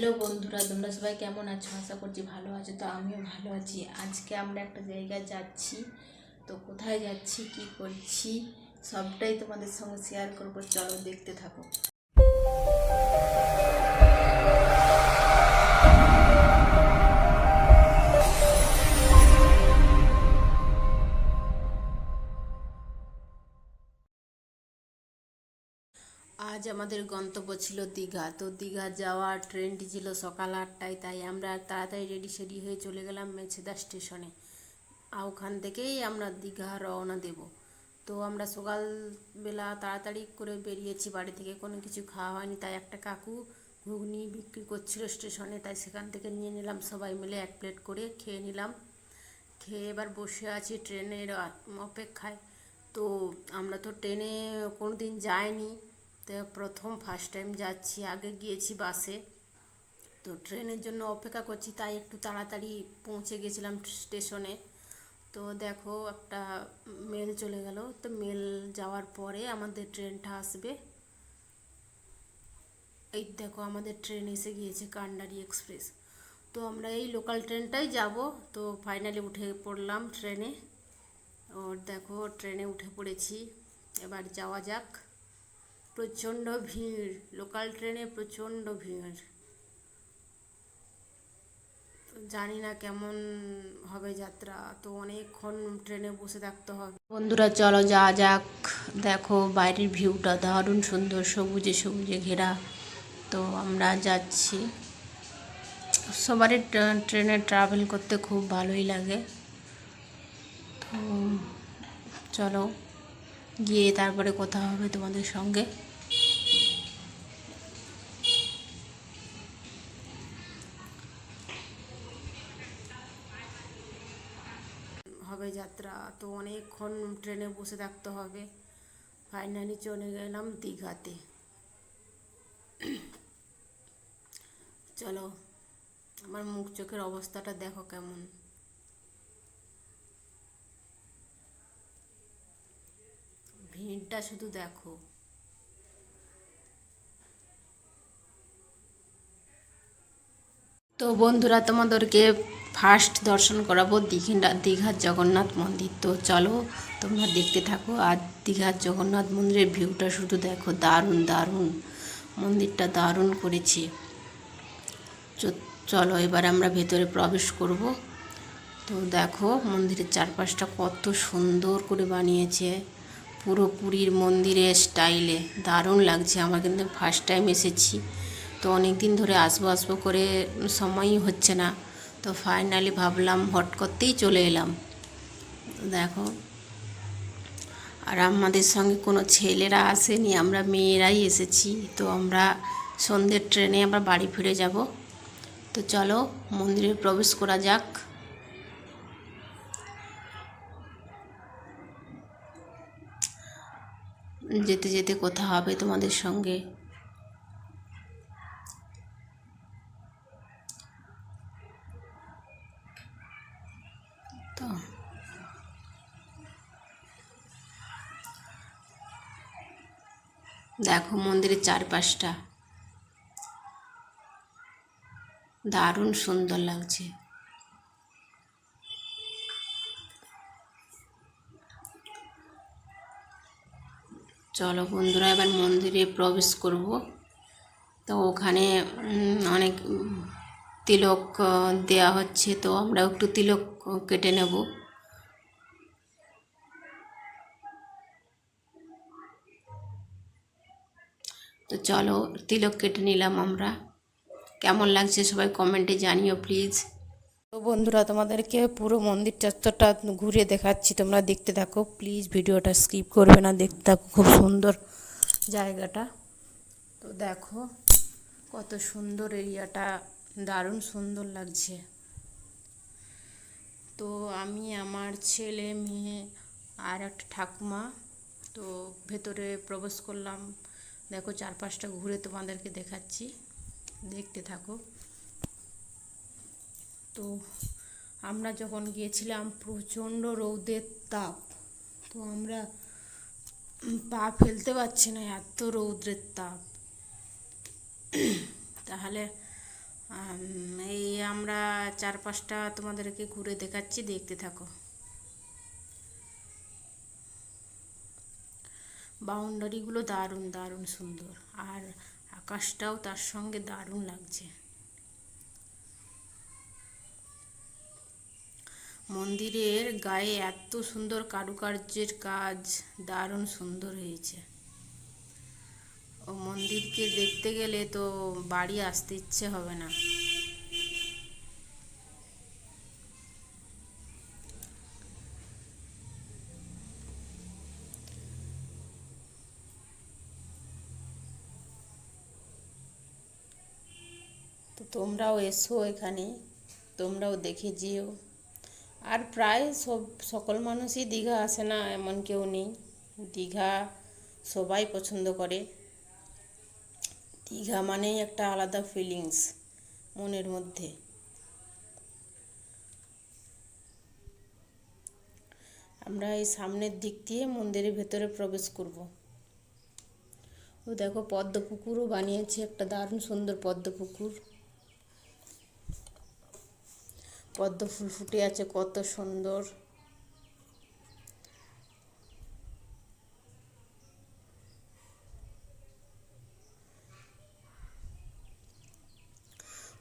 Hello বন্ধুরা, তোমরা সবাই কেমন আছো? আশা করছি ভালো আছো। তো আমিও ভালো আছি। আজকে আমরা একটা জায়গায় যাচ্ছি। তো কোথায় যাচ্ছি, কি করছি, সবটাই তোমাদের সঙ্গে শেয়ার করব। চলো দেখতে থাকো। আজ আমাদের গন্তব্য ছিল দীঘা। তো দীঘা যাওয়ার ট্রেনটি ছিল সকাল আটটায়, তাই আমরা তাড়াতাড়ি রেডি সেডি হয়ে চলে গেলাম মেছেদা স্টেশনে। ওখান থেকেই আমরা দীঘা রওনা দেব। তো আমরা সকালবেলা তাড়াতাড়ি করে বেরিয়েছি, বাড়ি থেকে কোনো কিছু খাওয়া হয়নি, তাই একটা কাকু ঘুগনি বিক্রি করছিল স্টেশনে, তাই সেখান থেকে নিয়ে নিলাম সবাই মিলে এক প্লেট করে খেয়ে নিলাম। খেয়ে এবার বসে আছি ট্রেনের অপেক্ষায়। তো আমরা তো ট্রেনে কোনো দিন যাইনি। তো প্রথম ফার্স্ট টাইম যাচ্ছি, আগে গিয়েছি বাসে তো ট্রেনের জন্য অপেক্ষা করছি, তাই একটু তাড়াতাড়ি পৌঁছে গেছিলাম স্টেশনে তো দেখো একটা মেল চলে গেল, তো মেল যাওয়ার পরে আমাদের ট্রেনটা আসবে। এই দেখো আমাদের ট্রেন এসে গিয়েছে কান্ডারি এক্সপ্রেস। তো আমরা এই লোকাল ট্রেনটাই যাব। তো ফাইনালি উঠে পড়লাম ট্রেনে। ওর দেখো, ট্রেনে উঠে পড়েছি। এবার যাওয়া যাক। প্রচণ্ড ভিড় লোকাল ট্রেনে প্রচণ্ড ভিড়। জানি না কেমন হবে যাত্রা, তো অনেকক্ষণ ট্রেনে বসে থাকতে হবে। বন্ধুরা, চলো যা যাক। দেখো, বাইরের ভিউটা দারুণ সুন্দর, সবুজে সবুজে ঘেরা। তো আমরা যাচ্ছি। সবারই ট্রেনে ট্রাভেল করতে খুব ভালোই লাগে। তো চলো। গিয়ে তারপরে কথা হবে তোমাদের সঙ্গে। হবে যাত্রা, তো অনেকক্ষণ ট্রেনে বসে থাকতে হবে। ফাইনালি চলে গেলাম দীঘাতে। চলো, আমার মুখ চোখের অবস্থাটা দেখো কেমন। ভিড়টা শুধু দেখো। তো বন্ধুরা, তোমাদেরকে ফার্স্ট দর্শন করাবো দীঘা, দীঘার জগন্নাথ মন্দির। তো চলো তোমরা দেখতে থাকো আর দীঘার জগন্নাথ মন্দিরের ভিউটা শুধু দেখো। দারুণ দারুণ। মন্দিরটা দারুণ করেছে। চলো এবার আমরা ভেতরে প্রবেশ করব। তো দেখো মন্দিরের চারপাশটা কত সুন্দর করে বানিয়েছে। পুরো পুরীর মন্দিরের স্টাইলে। দারুণ লাগছে। আমার কিন্তু ফার্স্ট টাইম এসেছি। তো অনেক দিন ধরে আসব আসব করে সময়ই হচ্ছে না। তো ফাইনালি ভাবলাম, হট করতেই চলে এলাম। দেখো। আর আমাদের সঙ্গে কোনো ছেলেরা আসেনি, আমরা মেয়েরাই এসেছি। তো আমরা সন্ধ্যের ট্রেনে আমরা বাড়ি ফিরে যাব। তো চলো, মন্দিরে প্রবেশ করা যাক। যেতে যেতে কথা হবে তোমাদের সঙ্গে। তো। দেখো মন্দিরের চারপাশটা। দারুণ সুন্দর লাগছে। চলো বন্ধুরা, এবার মন্দিরে প্রবেশ করব। তো ওখানে অনেক তিলক দেয়া হচ্ছে, তো আমরা একটু তিলক কেটে নেব। তো চলো, তিলক কেটে নিলাম আমরা। কেমন লাগছে সবাই কমেন্টে জানিও, প্লিজ। বন্ধুরা, তোমাদেরকে পুরো মন্দির চত্বরটা ঘুরে দেখাচ্ছি। তোমরা দেখতে থাকো প্লিজ ভিডিওটা স্কিপ করবে না, দেখতে থাকো, খুব সুন্দর জায়গাটা। তো দেখো, কত সুন্দর এরিয়াটা, দারুণ সুন্দর লাগছে। তো আমি, আমার ছেলে, মেয়ে আর একটা ঠাকুমা, তো ভেতরে প্রবেশ করলাম। দেখো, চারপাশটা ঘুরে তোমাদেরকে দেখাচ্ছি। দেখতে থাকো। তো আমরা যখন গিয়েছিলাম প্রচণ্ড রৌদের তাপ, তো আমরা পা ফেলতে পারছি না এত রৌদ্রের তাপ। তাহলে এই আমরা চারপাশটা তোমাদেরকে ঘুরে দেখাচ্ছি, দেখতে থাকো। বাউন্ডারিগুলো দারুণ দারুণ সুন্দর, আর আকাশটাও তার সঙ্গে দারুণ লাগছে। মন্দিরের গায়ে এত সুন্দর কারুকার্যের কাজ, দারুণ সুন্দর হয়েছে। ও মন্দিরকে দেখতে গেলে তো বাড়ি আসতে ইচ্ছে হবে না। তোমরাও এসো এখানে, তোমরাও দেখে যেও। আর প্রায় সব, সকল মানুষই দীঘা আসে না, এমন কেউ নেই। দীঘা সবাই পছন্দ করে। দীঘা মানেই একটা আলাদা ফিলিংস মনের মধ্যে। আমরা এই সামনের দিক দিয়ে মন্দিরের ভেতরে প্রবেশ করব। ও দেখো পদ্ম পুকুরও বানিয়েছে একটা দারুণ সুন্দর পদ্ম পুকুর পদ্ম ফুল ফুটে আছে, কত সুন্দর।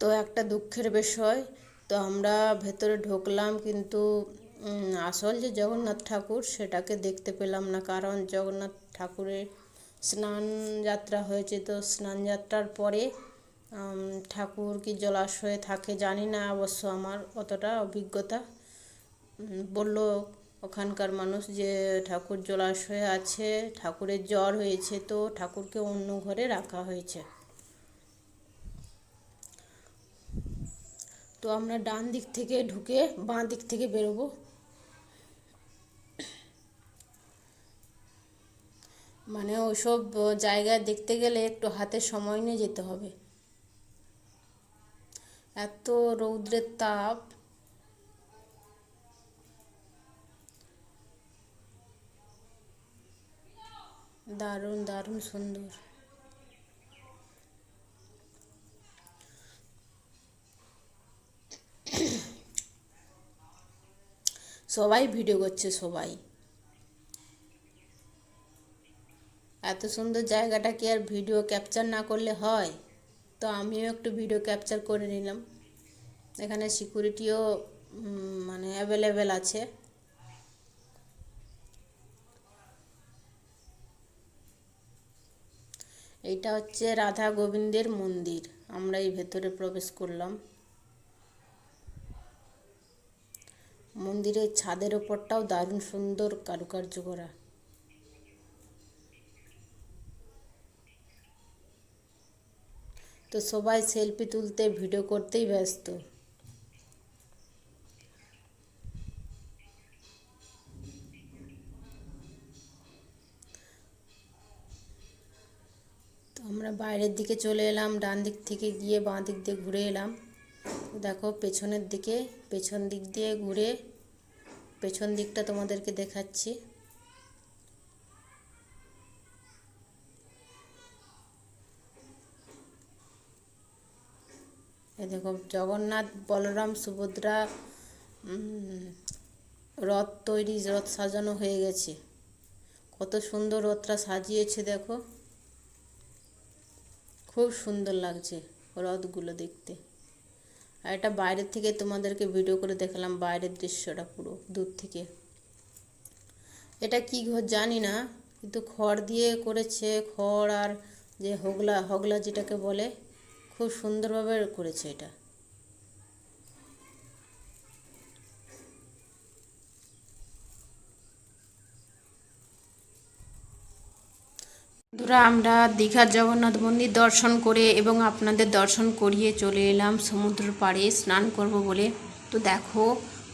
তো একটা দুঃখের বিষয়, তো আমরা ভেতরে ঢুকলাম কিন্তু আসল যে জগন্নাথ ঠাকুর সেটাকে দেখতে পেলাম না, কারণ জগন্নাথ ঠাকুরের স্নান যাত্রা হয়েছে। তো স্নান যাত্রার পরে ঠাকুর কি জলাশয়ে থাকে জানি না, অবশ্য আমার অতটা অভিজ্ঞতা। বলল ওখানকার মানুষ যে ঠাকুর জলাশয়ে আছে, ঠাকুরের জ্বর হয়েছে তো ঠাকুরকে অন্য ঘরে রাখা হয়েছে। তো আমরা ডান দিক থেকে ঢুকে বাঁ দিক থেকে বেরোবো। মানে ওইসব জায়গায় দেখতে গেলে একটু হাতে সময় নিয়ে যেতে হবে। এত রৌদ্রের তাপ। দারুণ দারুণ সুন্দর। সবাই ভিডিও করছে, সবাই। এত সুন্দর জায়গাটা কি আর ভিডিও ক্যাপচার না করলে হয়? তো আমিও একটু ভিডিও ক্যাপচার করে নিলাম। এখানে সিকিউরিটিও মানে অ্যাভেলেবেল আছে। এইটা হচ্ছে রাধা গোবিন্দের মন্দির। আমরা এই ভেতরে প্রবেশ করলাম। মন্দিরের ছাদের ওপরটাও দারুণ সুন্দর কারুকার্য করা। তো সবাই সেলফি তুলতে, ভিডিও করতেই ব্যস্ত। তো আমরা বাইরের দিকে চলে এলাম, ডান দিক থেকে গিয়ে বাঁ দিক দিয়ে ঘুরে এলাম। দেখো, পেছনের দিকে, পেছন দিক দিয়ে ঘুরে, পেছন দিকটা তোমাদেরকে দেখাচ্ছি। দেখো জগন্নাথ, বলরাম, সুভদ্রা রথ তৈরি, রথ সাজানো হয়ে গেছে। কত সুন্দর রথটা সাজিয়েছে, দেখো। খুব সুন্দর লাগছে রথগুলো দেখতে। আর এটা বাইরের থেকে তোমাদেরকে ভিডিও করে দেখালাম, বাইরের দৃশ্যটা পুরো, দূর থেকে। এটা কি ঘর জানি না, কিন্তু খড় দিয়ে করেছে, খড় আর যে হগলা হগলা যেটাকে বলে খুব সুন্দরভাবে করেছে এটা। বন্ধুরা, আমরা দীঘার জগন্নাথ মন্দির দর্শন করে এবং আপনাদের দর্শন করিয়ে চলে এলাম সমুদ্র পাড়ে, স্নান করব বলে। তো দেখো,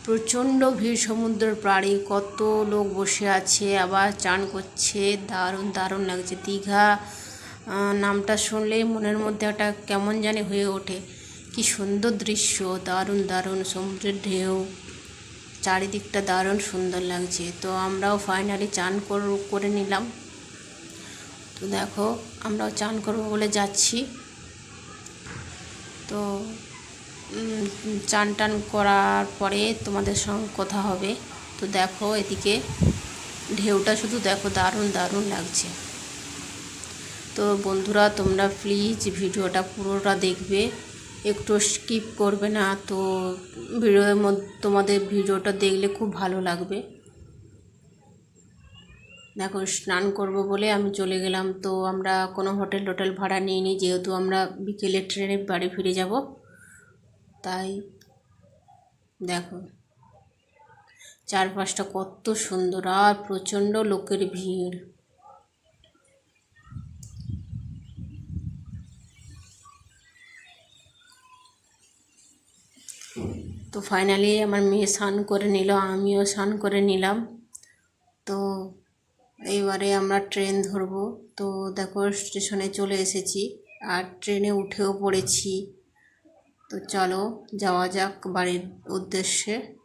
প্রচণ্ড ভিড় সমুদ্রের পাড়ে, কত লোক বসে আছে, আবার চান করছে, দারুণ দারুণ লাগছে। দীঘা নামটা শুনলেই মনের মধ্যে একটা কেমন জানি হয়ে ওঠে। কি সুন্দর দৃশ্য, দারুণ দারুণ, সমুদ্রের ঢেউ। চারিদিকটা দারুণ সুন্দর লাগছে। তো আমরাও ফাইনালি চান কর- নিলাম। তো দেখো, আমরাও চান করব বলে যাচ্ছি। তো চান টান করার পরে তোমাদের সঙ্গে কথা হবে। তো দেখো এদিকে ঢেউটা শুধু দেখো, দারুণ দারুণ লাগছে। তো বন্ধুরা, তোমরা প্লিজ ভিডিওটা পুরোটা দেখবে। একটু স্কিপ করবে না, তো ভিডিওর মধ্যে তোমাদের ভিডিওটা দেখলে খুব ভালো লাগবে। দেখো, স্নান করব বলে আমি চলে গেলাম। তো আমরা কোনো হোটেল টোটেল ভাড়া নিইনি যেহেতু আমরা বিকেলে ট্রেনে বাড়ি ফিরে যাব। তাই দেখো, চারপাশটা কত সুন্দর আর প্রচণ্ড লোকের ভিড়। তো ফাইনালি আমার মেয়ে স্নান করে নিল, আমিও স্নান করে নিলাম। তো এইবারে আমরা ট্রেন ধরব। তো দেখো স্টেশনে চলে এসেছি, আর ট্রেনে উঠেও পড়েছি। তো চলো যাওয়া যাক বাড়ির উদ্দেশ্যে।